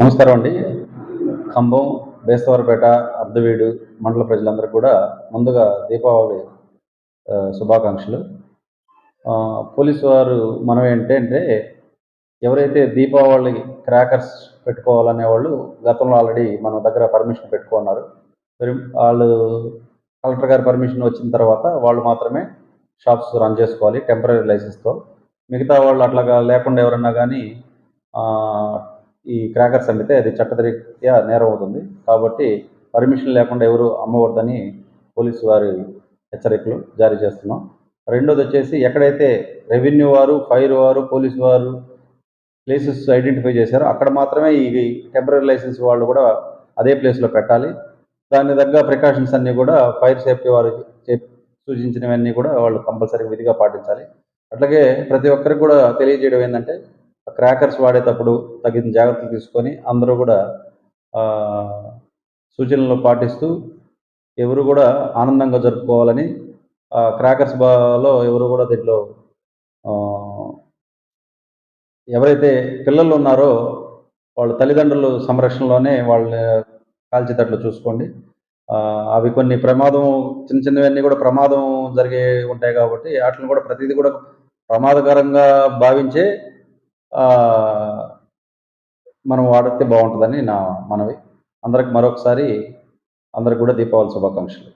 నమస్కారం అండి. ఖమ్మం బేస్తవారపేట అర్ధవీడు మండల ప్రజలందరూ కూడా ముందుగా దీపావళి శుభాకాంక్షలు. పోలీసు వారు మనం ఏంటంటే ఎవరైతే దీపావళి క్రాకర్స్ పెట్టుకోవాలనే వాళ్ళు గతంలో ఆల్రెడీ మన దగ్గర పర్మిషన్ పెట్టుకున్నారు. వాళ్ళు కలెక్టర్ గారి పర్మిషన్ వచ్చిన తర్వాత వాళ్ళు మాత్రమే షాప్స్ రన్ చేసుకోవాలి టెంపరీ లైసెన్స్తో. మిగతా వాళ్ళు అట్లాగా లేకుండా ఎవరన్నా కానీ ఈ క్రాకర్స్ అమ్మితే అది చట్టరీత్యా నేరం అవుతుంది. కాబట్టి పర్మిషన్ లేకుండా ఎవరు అమ్మవద్దని పోలీసు వారి హెచ్చరికలు జారీ చేస్తున్నాం. రెండోది వచ్చేసి ఎక్కడైతే రెవెన్యూ వారు ఫైర్ వారు పోలీసు వారు ప్లేసెస్ ఐడెంటిఫై చేశారో అక్కడ మాత్రమే ఈ టెంపరీ లైసెన్స్ వాళ్ళు కూడా అదే ప్లేస్లో పెట్టాలి. దాని తగ్గ ప్రికాషన్స్ అన్నీ కూడా ఫైర్ సేఫ్టీ వారు సూచించినవన్నీ కూడా వాళ్ళు కంపల్సరీగా విధిగా పాటించాలి. అట్లాగే ప్రతి ఒక్కరికి కూడా తెలియజేయడం ఏంటంటే క్రాకర్స్ వాడేటప్పుడు తగిన జాగ్రత్తలు తీసుకొని అందరూ కూడా సూచనలు పాటిస్తూ ఎవరు కూడా ఆనందంగా జరుపుకోవాలని క్రాకర్స్ బాలో ఎవరు కూడా దీంట్లో ఎవరైతే పిల్లలు ఉన్నారో వాళ్ళ తల్లిదండ్రులు సంరక్షణలోనే వాళ్ళ కాల్చేటట్లు చూసుకోండి. అవి కొన్ని ప్రమాదం చిన్న చిన్నవన్నీ కూడా ప్రమాదం జరిగే ఉంటాయి కాబట్టి వాటిని కూడా ప్రతిదీ కూడా ప్రమాదకరంగా భావించే మనం వాడితే బాగుంటుందని నా మనవి. అందరికి మరొకసారి అందరికి కూడా దీపావళి శుభాకాంక్షలు.